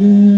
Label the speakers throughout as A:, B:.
A: Yeah.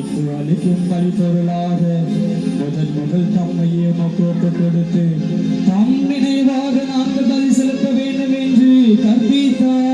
A: அழைத்து அளிக்கும் பரிபொருளாக முதன் முதல் தம்மையே மக்களுக்கு கொடுத்து தம் நினைவாக நாங்கள் பரிசெலுத்த வேண்டும் என்று கற்பித்தார்.